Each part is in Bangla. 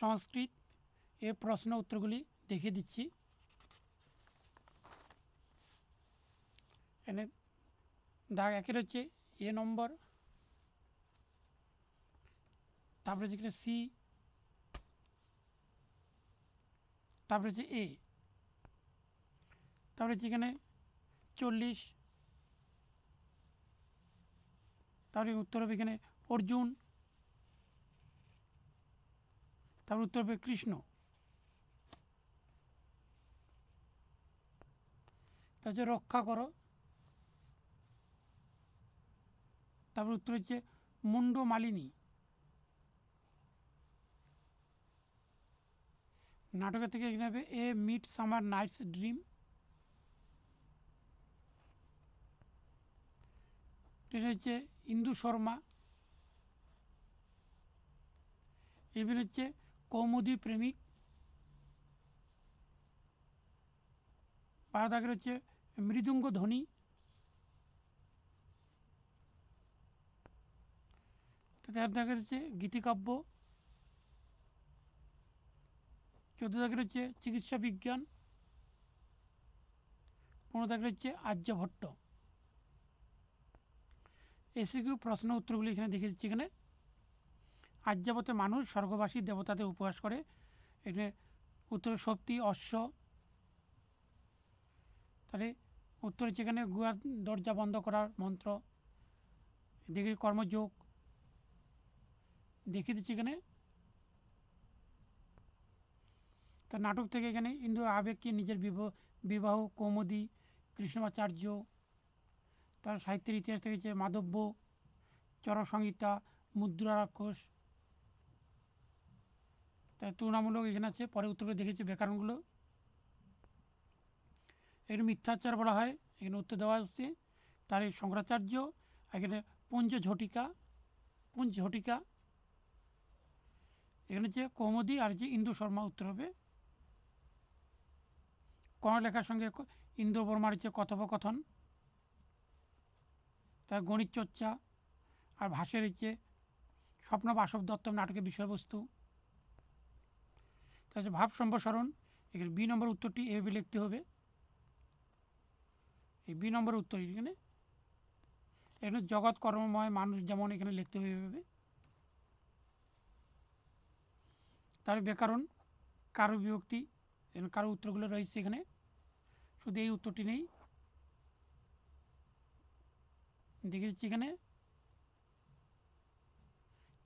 সংস্কৃত এ প্রশ্ন উত্তরগুলি দেখিয়ে দিচ্ছি। এখানে দাগ একের হচ্ছে এ নম্বর, তারপরে যেখানে সি, তারপরে হচ্ছে এ, তারপরে যেখানে চল্লিশ, তারপরে উত্তর হবে এখানে অর্জুন তারপর উত্তর হবে কৃষ্ণ। তার রক্ষা করো। তারপর উত্তর হচ্ছে মুন্ড মালিনী। নাটকের থেকে এখানে হবে a midsummer night's dream. এটা হচ্ছে ইন্দু শর্মা। এবার হচ্ছে কৌমুদি প্রেমিক। বারো হচ্ছে মৃদুঙ্গ ধ্বনি তেরো দাগের হচ্ছে গীতিকাব্য। চোদ্দ দাগের হচ্ছে চিকিৎসা বিজ্ঞান। পনেরো দাগের হচ্ছে আর্যভট্ট এসিকিউ প্রশ্ন উত্তরগুলি এখানে দেখে দিচ্ছি এখানে। আর্যাবতে মানুষ স্বর্গবাসী দেবতাদের উপহাস করে। এখানে উত্তরে শক্তি, অশ্ব। তাহলে উত্তর এখানে গুহার দরজা বন্ধ করার মন্ত্র। দেখে কর্মযোগ। দেখিয়ে দিচ্ছি এখানে। তার নাটক থেকে এখানে ইন্দু আবেগকে নিজের বিবাহ, কৌমদি কৃষ্ণমাচার্য তার সাহিত্যের ইতিহাস থেকে হচ্ছে মাধব্য, চরসংহিতা, মুদ্রা রাক্ষস তুলনামূলক এখানে আছে, পরে উত্তরগুলো দেখেছি ব্যাকরণগুলো। এখানে মিথ্যাচার বলা হয়, এখানে উত্তর দেওয়া হচ্ছে তার এই শঙ্করাচার্য এখানে পঞ্চ ঝটিকা পঞ্চ ঝটিকা। এখানে যে কৌমদি আর যে ইন্দু শর্মা উত্তর হবে। লেখার সঙ্গে ইন্দু বর্মার যে কথোপকথন, তার গণিত চর্চা, আর ভাষের হচ্ছে স্বপ্ন বাসব দত্ত নাটকের বিষয়বস্তু। তাহলে ভাব সম্প্রসারণ, এখানে বি নম্বর উত্তরটি এভাবে লিখতে হবে। এই বি নম্বর উত্তর এখানে। এখানে জগৎ, কর্মময়, মানুষ যেমন এখানে লিখতে হবে এভাবে। তার ব্যাকরণ, কারও বিভক্তি এখানে কারও উত্তরগুলো রয়েছে এখানে। শুধু এই উত্তরটি নেই। দেখে দিচ্ছি এখানে।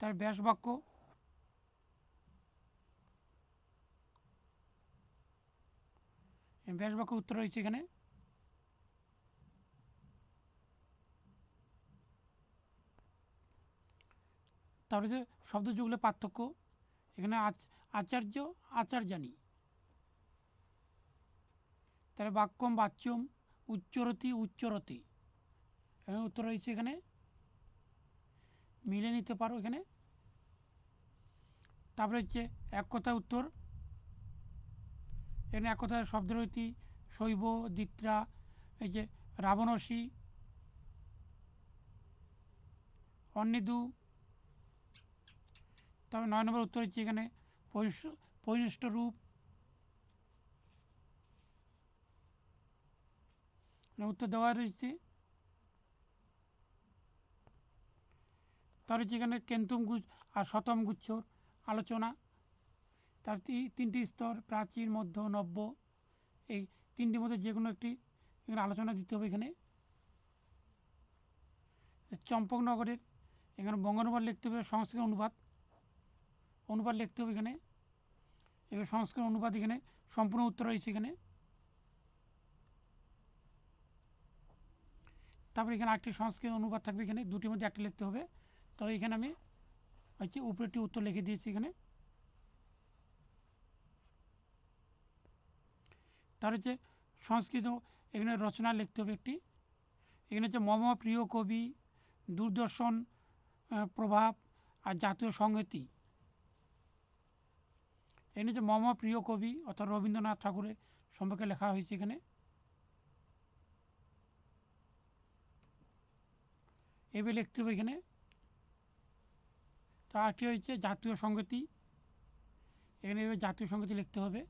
তার ব্যাস বাক্য ব্যাস বাক্য উত্তর রয়েছে এখানে। তারপরে যে শব্দযুগলে পার্থক্য, এখানে আচার্য আচার্যানী তাহলে বাক্যম, বাচ্যম, উচ্চরতি উচ্চরতি। এবং উত্তর রয়েছে এখানে। মিলে নিতে পারো এখানে। তারপরে হচ্ছে এক কথা উত্তর। এখানে এক কথা শব্দ রয়েছে শৈব দিত্রা এই যে রাবণসী, অন্নিদু তবে নয় নম্বর উত্তর হচ্ছে এখানে পরিনিষ্ঠ রূপ। উত্তর দেওয়া রয়েছে। তার হচ্ছে এখানে কেন্তুম গুচ্ছ আর শতম গুচ্ছর আলোচনা। তার তিনটি স্তর প্রাচীন মধ্য, নব্য। এই তিনটির মধ্যে যে কোনো একটি এখানে আলোচনা দিতে হবে এখানে। চম্পকনগরের এখানে বঙ্গানুবাদ লিখতে হবে, সংস্কৃত অনুবাদ। অনুবাদ লিখতে হবে এখানে। এবার সংস্কৃত অনুবাদ এখানে সম্পূর্ণ উত্তর রয়েছে এখানে। তারপরে এখানে একটি সংস্কৃত অনুবাদ থাকবে এখানে, দুটির মধ্যে একটা লিখতে হবে। তো এখানে আমি হচ্ছে উপরেটি উত্তর লিখে দিয়েছি এখানে। তার হচ্ছে সংস্কৃত, এখানে রচনা লিখতে হবে একটি। এখানে হচ্ছে মম, প্রিয় কবি, দূরদর্শন প্রভাব আর জাতীয় সংহতি। এখানে হচ্ছে মম, প্রিয় কবি অর্থাৎ রবীন্দ্রনাথ ঠাকুরের সম্পর্কে লেখা হয়েছে এখানে। এভাবে লিখতে হবে এখানে। তো আরেকটি হয়েছে জাতীয় সংগতি এখানে জাতীয় সংগীত লিখতে হবে।